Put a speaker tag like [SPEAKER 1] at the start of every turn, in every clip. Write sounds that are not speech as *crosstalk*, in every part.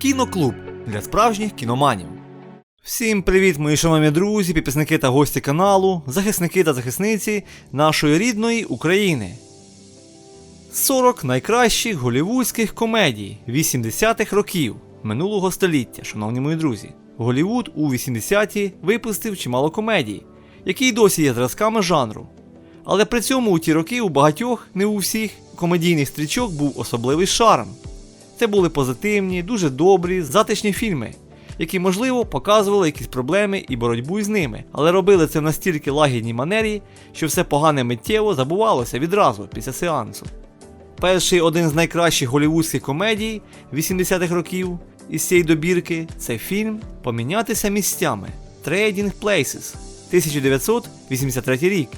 [SPEAKER 1] Кіноклуб для справжніх кіноманів. Всім привіт, мої шановні друзі, підписники та гості каналу, захисники та захисниці нашої рідної України. 40 найкращих голівудських комедій 80-х років минулого століття, шановні мої друзі. Голівуд у 80-ті випустив чимало комедій, які й досі є зразками жанру. Але при цьому у ті роки у багатьох, не у всіх, комедійних стрічок був особливий шарм. Це були позитивні, дуже добрі, затишні фільми, які, можливо, показували якісь проблеми і боротьбу із ними, але робили це в настільки лагідній манері, що все погане миттєво забувалося відразу після сеансу. Перший один з найкращих голівудських комедій 80-х років із цієї добірки це фільм Помінятися місцями Trading Places 1983 рік.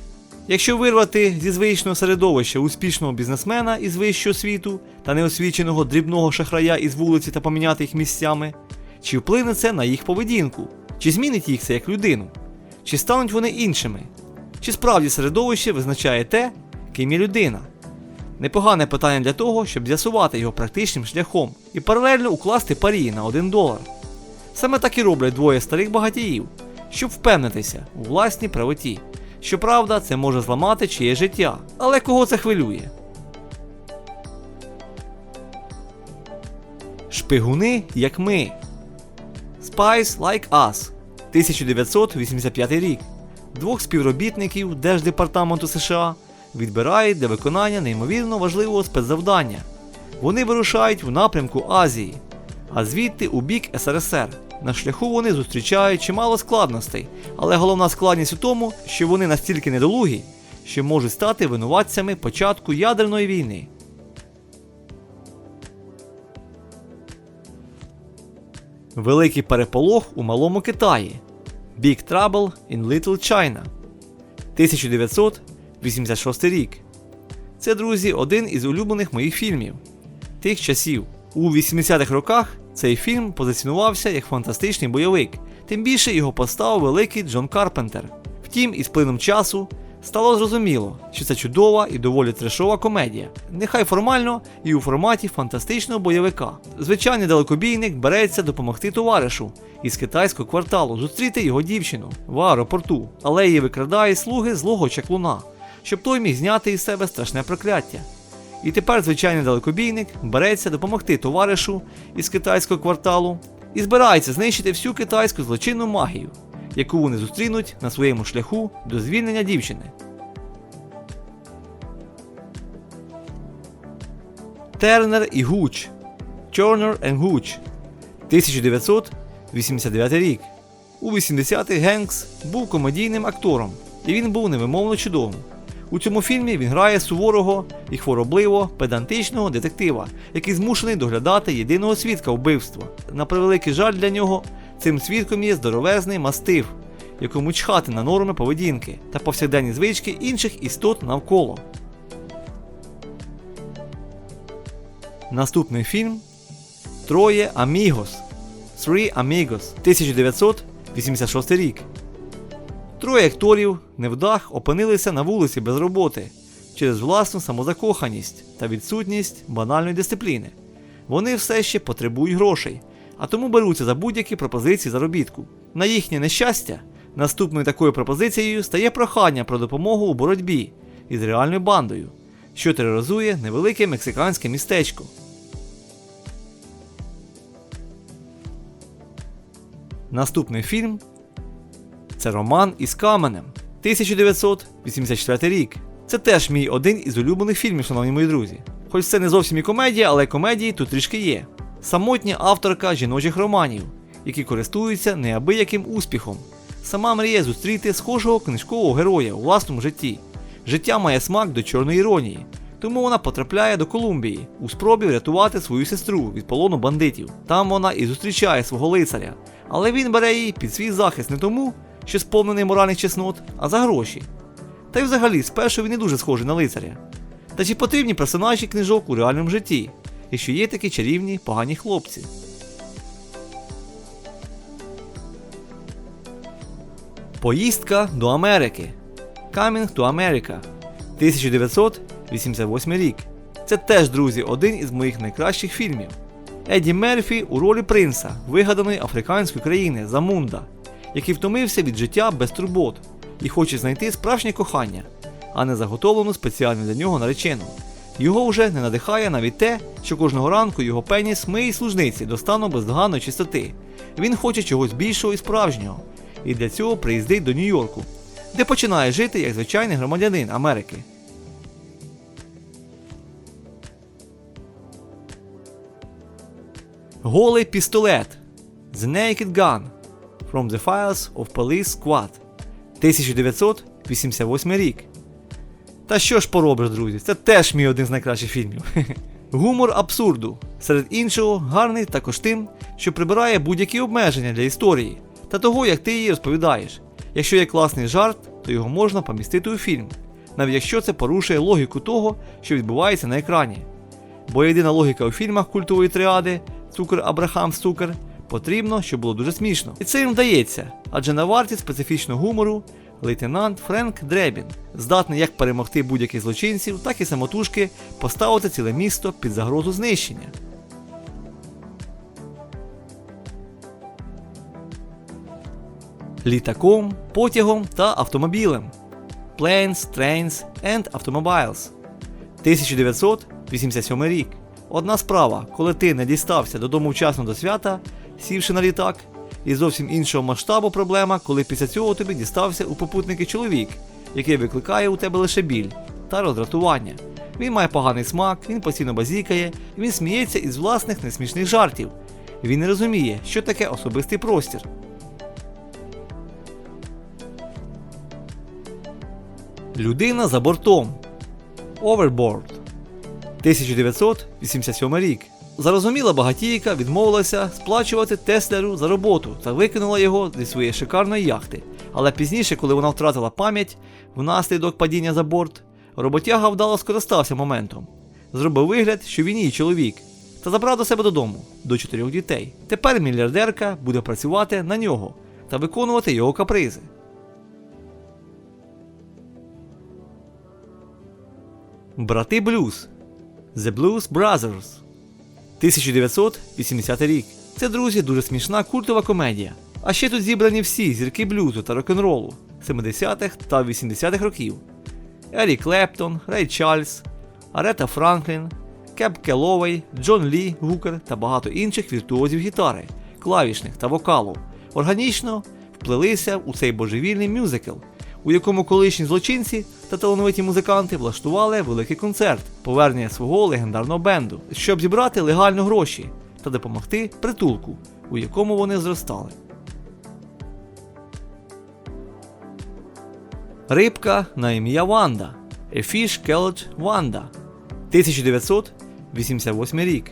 [SPEAKER 1] Якщо вирвати зі звичного середовища успішного бізнесмена із вищого світу та неосвіченого дрібного шахрая із вулиці та поміняти їх місцями, чи вплине це на їх поведінку, чи змінить їх це як людину, чи стануть вони іншими, чи справді середовище визначає те, ким є людина. Непогане питання для того, щоб з'ясувати його практичним шляхом і паралельно укласти парі на 1 долар. Саме так і роблять двоє старих багатіїв, щоб впевнитися у власній правоті. Щоправда, це може зламати чиє життя, але кого це хвилює? Шпигуни, як ми. Spies Like Us 1985 рік. Двох співробітників Держдепартаменту США відбирають для виконання неймовірно важливого спецзавдання. Вони вирушають в напрямку Азії, а звідти у бік СРСР. На шляху вони зустрічають чимало складностей, але головна складність у тому, що вони настільки недолугі, що можуть стати винуватцями початку ядерної війни. Великий переполох у малому Китаї. Big Trouble in Little China 1986 рік. Це, друзі, один із улюблених моїх фільмів тих часів. У 80-х роках цей фільм позиціонувався як фантастичний бойовик, тим більше його поставив великий Джон Карпентер. Втім, із плином часу стало зрозуміло, що це чудова і доволі трешова комедія, нехай формально і у форматі фантастичного бойовика. Звичайний далекобійник береться допомогти товаришу із китайського кварталу зустріти його дівчину в аеропорту, але її викрадає слуги злого чаклуна, щоб той міг зняти із себе страшне прокляття. І тепер звичайний далекобійник береться допомогти товаришу із китайського кварталу і збирається знищити всю китайську злочинну магію, яку вони зустрінуть на своєму шляху до звільнення дівчини. Тернер і Гуч Turner and Gooch 1989 рік. У 80-х Генкс був комедійним актором, і він був невимовно чудовим. У цьому фільмі він грає суворого і хворобливо педантичного детектива, який змушений доглядати єдиного свідка вбивства. На превеликий жаль для нього, цим свідком є здоровезний мастив, якому чхати на норми поведінки та повсякденні звички інших істот навколо. Наступний фільм Троє Амігос Three Amigos 1986 рік. Троє акторів невдах опинилися на вулиці без роботи через власну самозакоханість та відсутність банальної дисципліни. Вони все ще потребують грошей, а тому беруться за будь-які пропозиції заробітку. На їхнє нещастя, наступною такою пропозицією стає прохання про допомогу у боротьбі із реальною бандою, що тероризує невелике мексиканське містечко. Наступний фільм це Роман із Каменем 1984 рік. Це теж мій один із улюблених фільмів, шановні мої друзі. Хоч це не зовсім і комедія, але комедії тут трішки є. Самотня авторка жіночих романів, які користуються неабияким успіхом. Сама мріє зустріти схожого книжкового героя у власному житті. Життя має смак до чорної іронії, тому вона потрапляє до Колумбії у спробі врятувати свою сестру від полону бандитів. Там вона і зустрічає свого лицаря, але він бере її під свій захист не тому, що сповнений моральних чеснот, а за гроші. Та й взагалі, спершу він не дуже схожий на лицаря. Та чи потрібні персонажі книжок у реальному житті, якщо є такі чарівні погані хлопці? Поїздка до Америки. Coming to America 1988 рік. Це теж, друзі, один із моїх найкращих фільмів. Едді Мерфі у ролі принца, вигаданої африканської країни Замунда, який втомився від життя без турбот і хоче знайти справжнє кохання, а не заготовлену спеціально для нього наречену. Його вже не надихає навіть те, що кожного ранку його пеніс миє служниці до стану бездоганної чистоти. Він хоче чогось більшого і справжнього, і для цього приїздить до Нью-Йорку, де починає жити як звичайний громадянин Америки. Голий пістолет The Naked Gun From the Files of Police Squad 1988 рік. Та що ж поробиш, друзі? Це теж мій один з найкращих фільмів. *laughs* Гумор абсурду. Серед іншого, гарний також тим, що прибирає будь-які обмеження для історії та того, як ти її розповідаєш. Якщо є класний жарт, то його можна помістити у фільм, навіть якщо це порушує логіку того, що відбувається на екрані. Бо єдина логіка у фільмах культової тріади Цукер Абрахам Цукер потрібно, щоб було дуже смішно. І це їм вдається, адже на варті специфічного гумору лейтенант Френк Дребін здатний як перемогти будь-яких злочинців, так і самотужки поставити ціле місто під загрозу знищення. Літаком, потягом та автомобілем. Planes, Trains and Automobiles 1987 рік. Одна справа, коли ти не дістався додому вчасно до свята, сівши на літак, і зовсім іншого масштабу проблема, коли після цього тобі дістався у попутники чоловік, який викликає у тебе лише біль та роздратування. Він має поганий смак, він постійно базікає, він сміється із власних несмішних жартів. Він не розуміє, що таке особистий простір. Людина за бортом. Overboard. 1987 рік. Зарозуміла багатійка відмовилася сплачувати Теслеру за роботу та викинула його зі своєї шикарної яхти. Але пізніше, коли вона втратила пам'ять внаслідок падіння за борт, роботяга вдало скористався моментом. Зробив вигляд, що він її чоловік, та забрав до себе додому до чотирьох дітей. Тепер мільярдерка буде працювати на нього та виконувати його капризи. Брати Блюз The Blues Brothers 1980 рік. Це, друзі, дуже смішна культова комедія. А ще тут зібрані всі зірки блюзу та рок-н-ролу 70-х та 80-х років. Ерік Клептон, Рей Чарльз, Арета Франклін, Кеп Келовей, Джон Лі Гукер та багато інших віртуозів гітари, клавішних та вокалу. Органічно вплелися у цей божевільний мюзикл, у якому колишні злочинці та талановиті музиканти влаштували великий концерт повернення свого легендарного бенду, щоб зібрати легально гроші та допомогти притулку, у якому вони зростали. Рибка на ім'я Ванда. A Fish Called Wanda 1988 рік.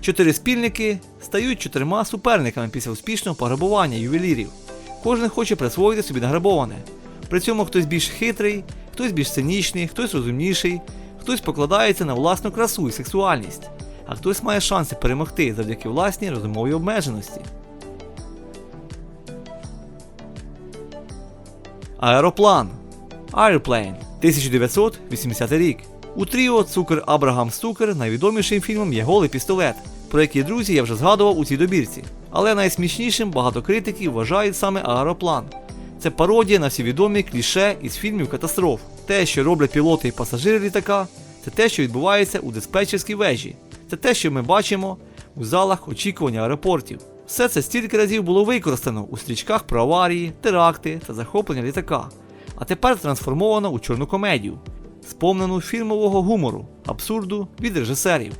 [SPEAKER 1] Чотири спільники стають чотирма суперниками після успішного пограбування ювелірів. Кожен хоче присвоїти собі награбоване. При цьому хтось більш хитрий, хтось більш цинічний, хтось розумніший, хтось покладається на власну красу і сексуальність, а хтось має шанси перемогти завдяки власній розумовій обмеженості. Аероплан Airplane 1980 рік. У тріо Цукер Абрагам Стукер найвідомішим фільмом є голий пістолет, про який друзі я вже згадував у цій добірці. Але найсмішнішим багато критиків вважають саме аероплан. Це пародія на всі відомі кліше із фільмів катастроф. Те, що роблять пілоти і пасажири літака, це те, що відбувається у диспетчерській вежі. Це те, що ми бачимо у залах очікування аеропортів. Все це стільки разів було використано у стрічках про аварії, теракти та захоплення літака. А тепер трансформовано у чорну комедію, сповнену фільмового гумору, абсурду від режисерів.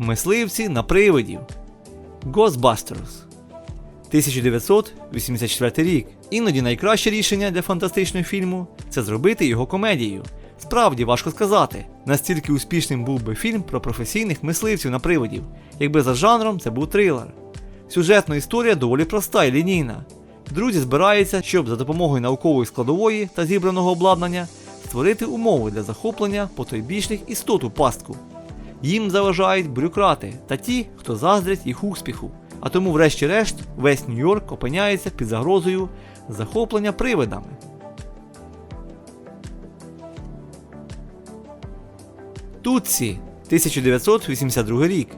[SPEAKER 1] Мисливці на привидів Ghostbusters 1984 рік. Іноді найкраще рішення для фантастичного фільму це зробити його комедією. Справді важко сказати, настільки успішним був би фільм про професійних мисливців на привидів, якби за жанром це був трилер. Сюжетна історія доволі проста і лінійна. Друзі збираються, щоб за допомогою наукової складової та зібраного обладнання створити умови для захоплення потойбічних істот у пастку. Їм заважають бюрократи та ті, хто заздрять їх успіху. А тому, врешті-решт, весь Нью-Йорк опиняється під загрозою захоплення привидами. Тутсі, 1982 рік.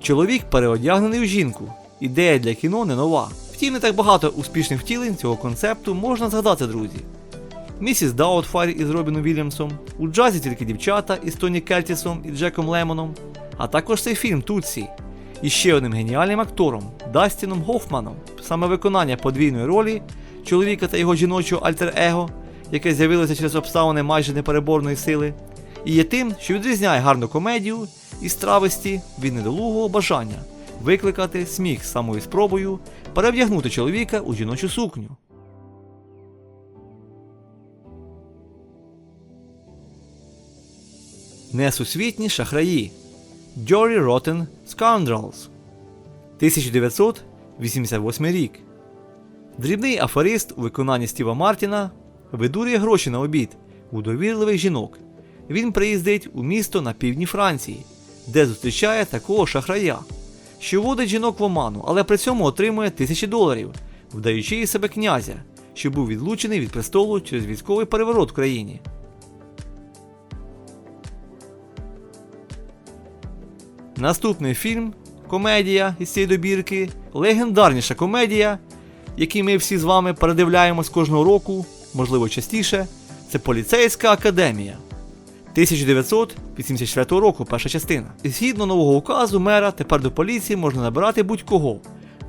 [SPEAKER 1] Чоловік переодягнений в жінку. Ідея для кіно не нова. Втім, не так багато успішних втілень цього концепту можна згадати, друзі. Місіс Даутфайр із Робіном Вільямсом, у джазі тільки дівчата із Тоні Кертісом і Джеком Лемоном, а також цей фільм Тутсі. І ще одним геніальним актором Дастіном Гофманом. Саме виконання подвійної ролі чоловіка та його жіночого альтер-его, яке з'явилося через обставини майже непереборної сили, і є тим, що відрізняє гарну комедію і стрависті від недолугого бажання викликати сміх самою спробою перевдягнути чоловіка у жіночу сукню. Несусвітні шахраї Jory Rotten Scoundrels 1988 рік. Дрібний аферист у виконанні Стіва Мартіна видурює гроші на обід у довірливих жінок. Він приїздить у місто на півдні Франції, де зустрічає такого шахрая, що вводить жінок в оману, але при цьому отримує тисячі доларів, вдаючи із себе князя, що був відлучений від престолу через військовий переворот в країні. Наступний фільм комедія із цієї добірки, легендарніша комедія, який ми всі з вами передивляємось кожного року, можливо частіше, це Поліцейська академія. 1984 року перша частина. І Згідно нового указу мера, тепер до поліції можна набирати будь-кого,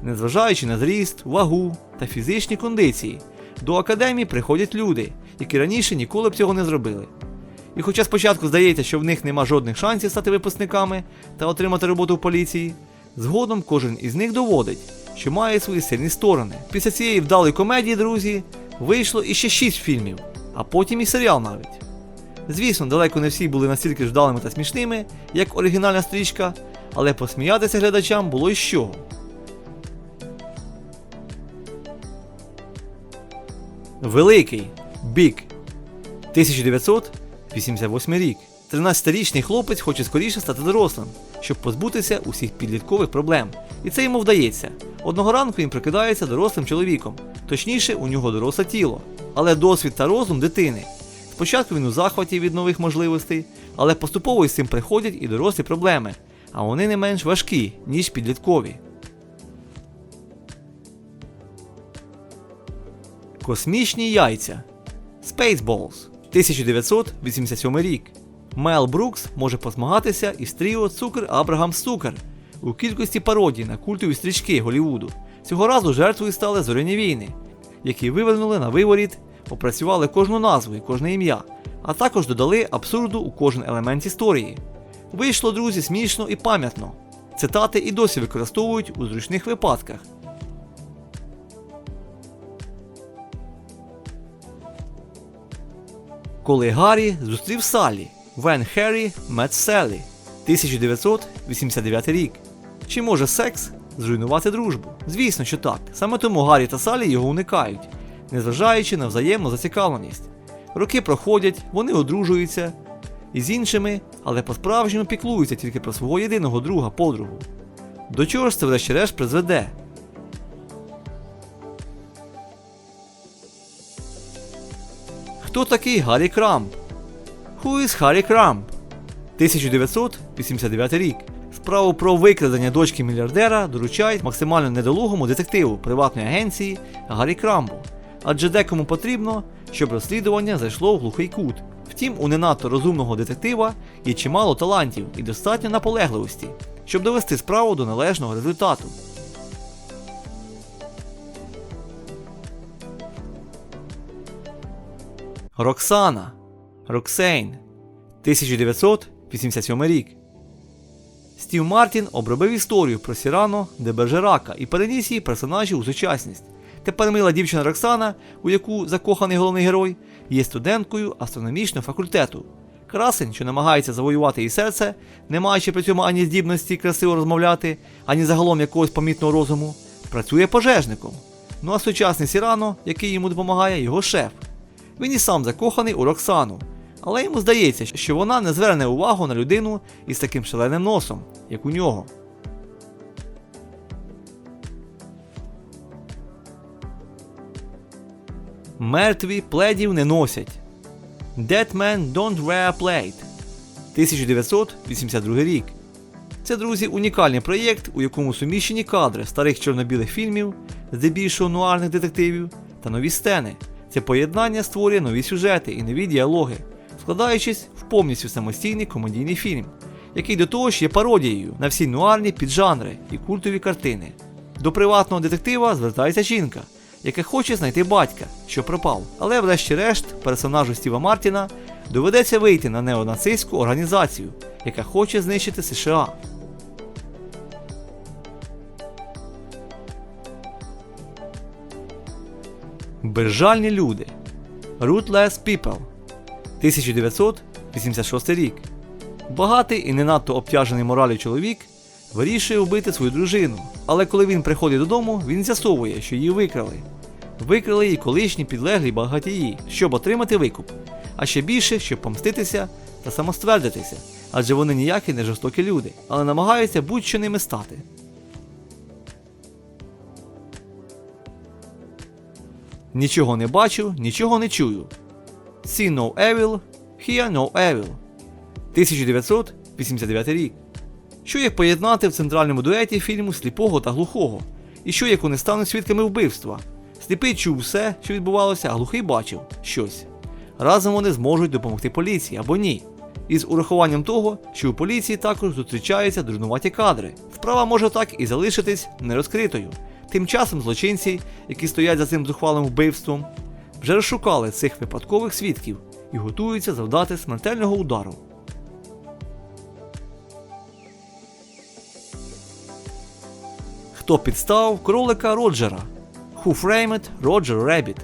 [SPEAKER 1] незважаючи на зріст, вагу та фізичні кондиції. До академії приходять люди, які раніше ніколи б цього не зробили. І хоча спочатку здається, що в них нема жодних шансів стати випускниками та отримати роботу в поліції, згодом кожен із них доводить, що має свої сильні сторони. Після цієї вдалої комедії, друзі, вийшло іще 6 фільмів, а потім і серіал навіть. Звісно, далеко не всі були настільки ж вдалими та смішними, як оригінальна стрічка, але посміятися глядачам було і з чого. Великий Бік 1988 рік. 13-річний хлопець хоче скоріше стати дорослим, щоб позбутися усіх підліткових проблем. І це йому вдається. Одного ранку він прикидається дорослим чоловіком, точніше, у нього доросле тіло, але досвід та розум дитини. Спочатку він у захваті від нових можливостей, але поступово із цим приходять і дорослі проблеми, а вони не менш важкі, ніж підліткові. Космічні яйця Spaceballs 1987 рік. Мел Брукс може посмагатися із тріо Цукер Абрагам Стукер у кількості пародій на культові стрічки Голівуду. Цього разу жертвою стали зоряні війни, які вивернули на виворіт, опрацювали кожну назву і кожне ім'я, а також додали абсурду у кожен елемент історії. Вийшло, друзі, смішно і пам'ятно. Цитати і досі використовують у зручних випадках. Коли Гаррі зустрів Саллі When Harry Met Sally 1989 рік. Чи може секс зруйнувати дружбу? Звісно, що так. Саме тому Гаррі та Салі його уникають, незважаючи на взаємну зацікавленість. Роки проходять, вони одружуються із іншими, але по-справжньому піклуються тільки про свого єдиного друга подругу. До чого ж це врешті-решт призведе? Хто такий Гаррі Крамп? Who is Harry Крамп? 1989 рік. Справу про викрадення дочки мільярдера доручають максимально недолугому детективу приватної агенції Гаррі Крамбу, адже декому потрібно, щоб розслідування зайшло в глухий кут. Втім, у не надто розумного детектива є чимало талантів і достатньо наполегливості, щоб довести справу до належного результату. Роксана Роксейн 1987 рік. Стів Мартін обробив історію про Сірано де Бержерака і переніс її персонажів у сучасність. Тепер мила дівчина Роксана, у яку закоханий головний герой, є студенткою астрономічного факультету. Красень, що намагається завоювати її серце, не маючи при цьому ані здібності красиво розмовляти, ані загалом якогось помітного розуму, працює пожежником. Ну а сучасний Сірано, який йому допомагає, його шеф. Він і сам закоханий у Роксану, але йому здається, що вона не зверне увагу на людину із таким шаленим носом, як у нього. Мертві пледів не носять. Dead men don't wear a plate. 1982 рік. Це, друзі, унікальний проєкт, у якому суміщені кадри старих чорно-білих фільмів, здебільшого нуарних детективів та нові сцени. Це поєднання створює нові сюжети і нові діалоги, складаючись в повністю самостійний комедійний фільм, який до того ж є пародією на всі нуарні піджанри і культові картини. До приватного детектива звертається жінка, яка хоче знайти батька, що пропав. Але врешті-решт персонажу Стіва Мартіна доведеться вийти на неонацистську організацію, яка хоче знищити США. Безжальні люди. Ruthless People. 1986 рік. Багатий і не надто обтяжений моралю чоловік вирішує вбити свою дружину, але коли він приходить додому, він з'ясовує, що її викрали. Викрали її колишні підлеглі багатії, щоб отримати викуп, а ще більше, щоб помститися та самоствердитися, адже вони ніякі не жорстокі люди, але намагаються будь-що ними стати. Нічого не бачу, нічого не чую. See no evil, hear no evil. 1989 рік. Що як поєднати в центральному дуеті фільму сліпого та глухого? І що як вони стануть свідками вбивства? Сліпий чув все, що відбувалося, а глухий бачив щось. Разом вони зможуть допомогти поліції або ні. Із урахуванням того, що у поліції також зустрічаються дурнуваті кадри. Справа може так і залишитись нерозкритою. Тим часом злочинці, які стоять за цим зухвалим вбивством, вже розшукали цих випадкових свідків і готуються завдати смертельного удару. Хто підстав кролика Роджера? Who Framed Roger Rabbit?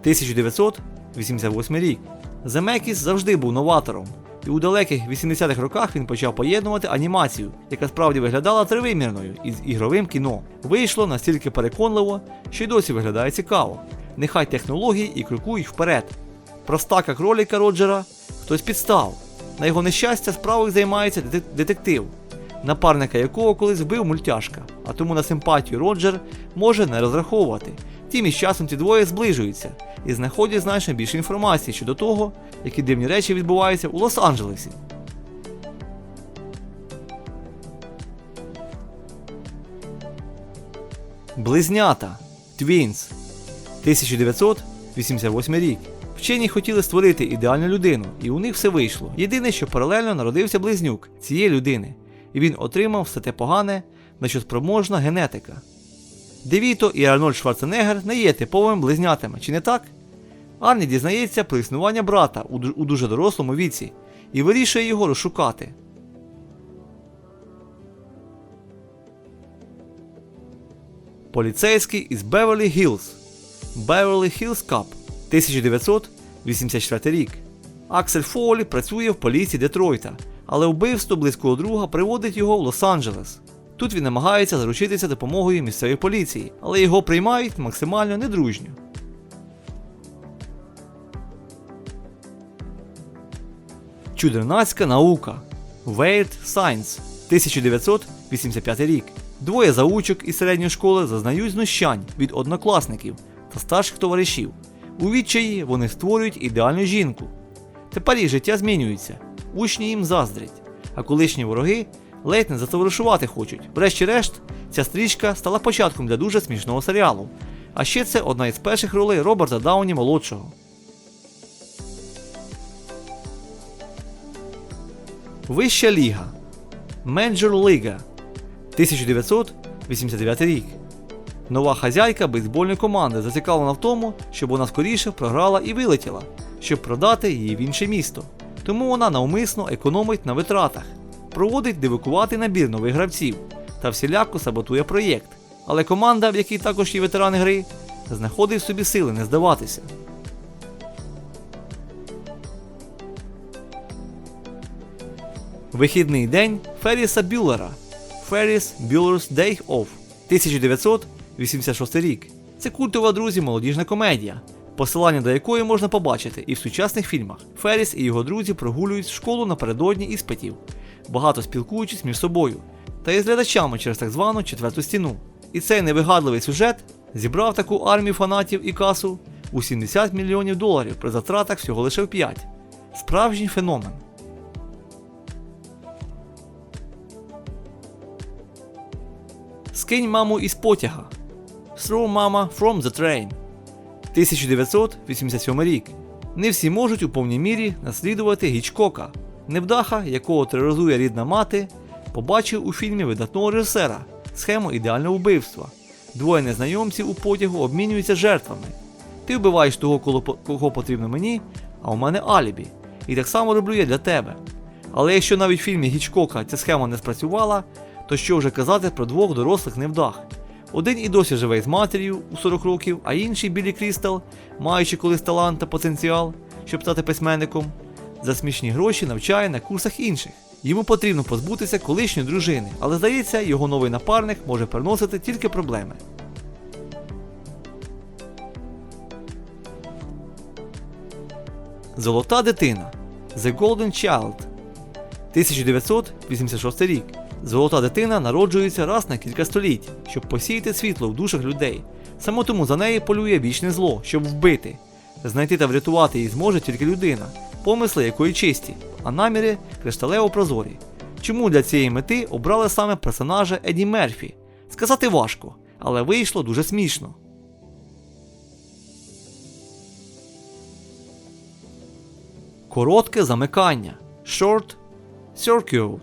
[SPEAKER 1] 1988 рік. Земекіс завжди був новатором, і у далеких 80-х роках він почав поєднувати анімацію, яка справді виглядала тривимірною із ігровим кіно. Вийшло настільки переконливо, що й досі виглядає цікаво. Нехай технології і крокують вперед. Простака кролика Роджера хтось підстав. На його нещастя справою займається детектив, напарника якого колись вбив мультяшка, а тому на симпатію Роджер може не розраховувати. Втім, із часом ці двоє зближуються і знаходять значно більше інформації щодо того, які дивні речі відбуваються у Лос-Анджелесі. Близнята Twins 1988 рік. Вчені хотіли створити ідеальну людину, і у них все вийшло. Єдине, що паралельно народився близнюк цієї людини, і він отримав все те погане, на що спроможна генетика. Девіто і Арнольд Шварценеггер не є типовими близнятами, чи не так? Арні дізнається про існування брата у, дуже дорослому віці і вирішує його розшукати. Поліцейський із Беверлі Гілз. Беверлі Хілз Кап 1984 рік. Аксель Фолі працює в поліції Детройта, але вбивство близького друга приводить його в Лос-Анджелес. Тут він намагається заручитися допомогою місцевої поліції, але його приймають максимально недружньо. Чудернацька наука Weird Science 1985 рік. Двоє заучок із середньої школи зазнають знущань від однокласників та старших товаришів. У відчаї вони створюють ідеальну жінку. Тепер їх життя змінюється, учні їм заздрять, а колишні вороги ледь не затоваришувати хочуть. Врешті-решт, ця стрічка стала початком для дуже смішного серіалу. А ще це одна із перших ролей Роберта Дауні молодшого. Вища ліга. Major League 1989 рік. Нова хазяйка бейсбольної команди зацікавлена в тому, щоб вона скоріше програла і вилетіла, щоб продати її в інше місто. Тому вона навмисно економить на витратах, проводить дивикуватий набір нових гравців та всіляко саботує проєкт. Але команда, в якій також є ветерани гри, знаходить в собі сили не здаватися. Вихідний день Ферріса Бюллера. Ferris Bueller's Day Off 1986 рік. Це культова друзі молодіжна комедія, посилання до якої можна побачити і в сучасних фільмах. Ферріс і його друзі прогулюють школу напередодні іспитів, багато спілкуючись між собою, та із глядачами через так звану четверту стіну. І цей невигадливий сюжет зібрав таку армію фанатів і касу у 70 мільйонів доларів при затратах всього лише в 5. Справжній феномен. Скинь маму із потяга. Throw Mama from the Train. 1987 рік. Не всі можуть у повній мірі наслідувати Гічкока невдаха, якого тероризує рідна мати, побачив у фільмі видатного режисера схему ідеального вбивства. Двоє незнайомців у потягу обмінюються жертвами. Ти вбиваєш того, кого потрібно мені, а у мене алібі. І так само роблю я для тебе. Але якщо навіть в фільмі Гічкока ця схема не спрацювала, то що вже казати про двох дорослих невдах? Один і досі живе з матір'ю у 40 років, а інший Білі Крістал, маючи колись талант та потенціал, щоб стати письменником, за смішні гроші навчає на курсах інших. Йому потрібно позбутися колишньої дружини, але здається, його новий напарник може приносити тільки проблеми. Золота дитина The Golden Child 1986 рік. Золота дитина народжується раз на кілька століть, щоб посіяти світло в душах людей. Саме тому за неї полює вічне зло, щоб вбити. Знайти та врятувати її зможе тільки людина, помисли якої чисті, а наміри кришталево прозорі. Чому для цієї мети обрали саме персонажа Еді Мерфі? Сказати важко, але вийшло дуже смішно. Коротке замикання. Short Circuit.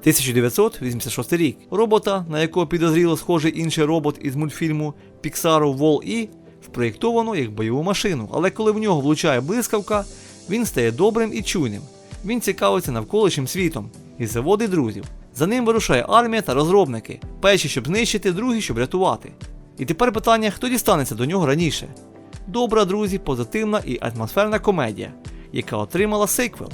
[SPEAKER 1] 1986 рік. Робота, на якого підозріло схожий інший робот із мультфільму Pixar Wall-E, спроєктовано як бойову машину, але коли в нього влучає блискавка, він стає добрим і чуйним. Він цікавиться навколишнім світом і заводить друзів. За ним вирушає армія та розробники, перші, щоб знищити, другі, щоб рятувати. І тепер питання, хто дістанеться до нього раніше. Добра, друзі, позитивна і атмосферна комедія, яка отримала сиквел.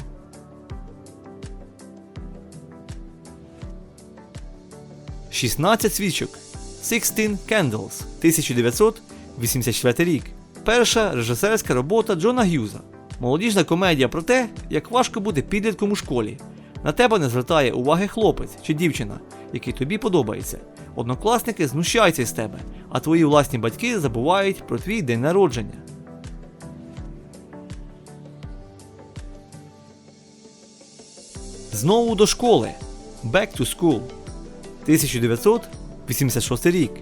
[SPEAKER 1] «16 свічок 16 Candles 1984 рік. Перша режисерська робота Джона Г'юза. Молодіжна комедія про те, як важко бути підлітком у школі. На тебе не звертає уваги хлопець чи дівчина, який тобі подобається. Однокласники знущаються з тебе, а твої власні батьки забувають про твій день народження. Знову до школи. Back to School. 1986 рік.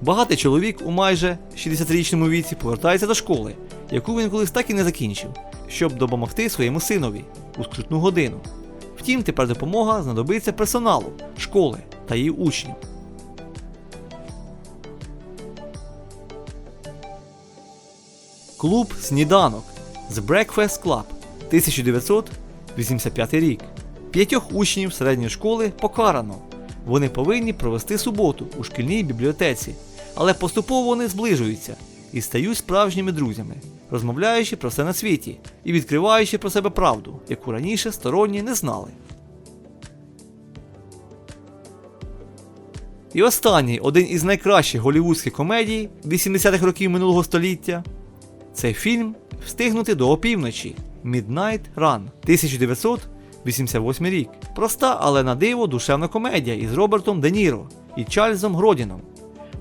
[SPEAKER 1] Багатий чоловік у майже 60-річному віці повертається до школи, яку він колись так і не закінчив, щоб допомогти своєму синові у скрутну годину. Втім, тепер допомога знадобиться персоналу, школи та її учнів. Клуб Сніданок The Breakfast Club 1985 рік. П'ятьох учнів середньої школи покарано. Вони повинні провести суботу у шкільній бібліотеці, але поступово вони зближуються і стають справжніми друзями, розмовляючи про все на світі і відкриваючи про себе правду, яку раніше сторонні не знали. І останній один із найкращих голівудських комедій 80-х років минулого століття це фільм Встигнути до опівночі Midnight Run 1988 рік. Проста, але на диво душевна комедія із Робертом Де Ніро і Чарльзом Гродіном.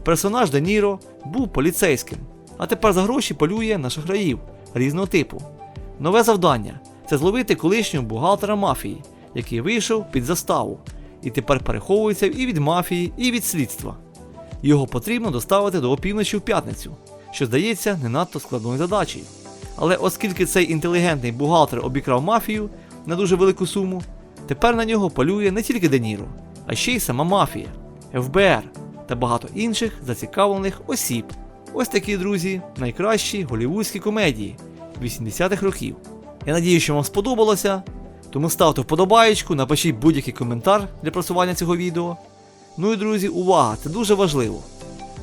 [SPEAKER 1] Персонаж Де Ніро був поліцейським, а тепер за гроші полює на шахраїв різного типу. Нове завдання це зловити колишнього бухгалтера мафії, який вийшов під заставу і тепер переховується і від мафії, і від слідства. Його потрібно доставити до опівночі в п'ятницю, що здається не надто складною задачею. Але оскільки цей інтелігентний бухгалтер обікрав мафію на дуже велику суму, тепер на нього полює не тільки Де Ніро, а ще й сама мафія, ФБР та багато інших зацікавлених осіб. Ось такі, друзі, найкращі голівудські комедії 80-х років. Я надію, що вам сподобалося. Тому ставте вподобаєчку, напишіть будь-який коментар для просування цього відео. Ну і друзі, увага! Це дуже важливо.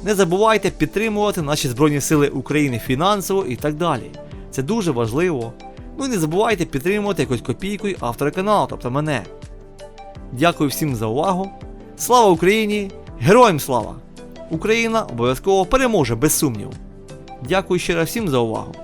[SPEAKER 1] Не забувайте підтримувати наші Збройні Сили України фінансово і так далі. Це дуже важливо. Ну і не забувайте підтримувати якось копійкою автора каналу, тобто мене. Дякую всім за увагу. Слава Україні! Героям слава! Україна обов'язково переможе без сумніву. Дякую ще раз всім за увагу.